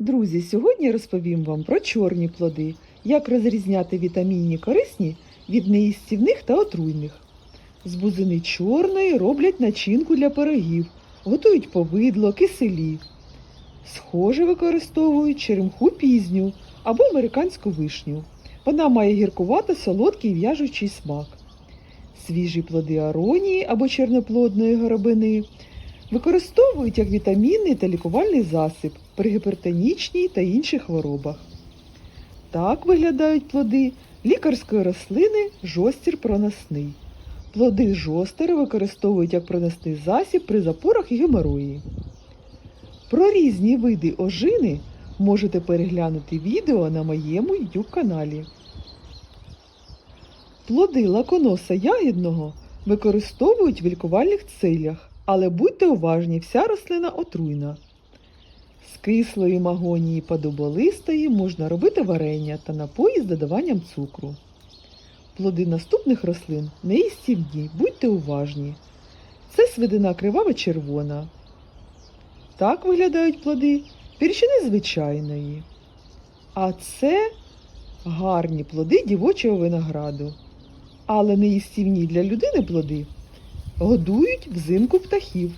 Друзі, сьогодні розповім вам про чорні плоди, як розрізняти вітамінні корисні від неїстівних та отруйних. З бузини чорної роблять начинку для пирогів, готують повидло, киселі. Схоже використовують черемху пізню або американську вишню. Вона має гіркувато солодкий в'яжучий смак. Свіжі плоди аронії або чорноплодної горобини використовують як вітамінний та лікувальний засіб при гіпертонічній та інших хворобах. Так виглядають плоди лікарської рослини жостір проносний. Плоди жостера використовують як проносний засіб при запорах і геморої. Про різні види ожини можете переглянути відео на моєму YouTube каналі. Плоди лаконоса ягідного використовують в лікувальних целях, але будьте уважні, вся рослина отруйна. З кислої магонії подоболистої можна робити варення та напої з додаванням цукру. Плоди наступних рослин неїстівні, будьте уважні. Це свидина кривава червона. Так виглядають плоди перчини звичайної. А це гарні плоди дівочого винограду. Але неїстівні для людини плоди годують взимку птахів.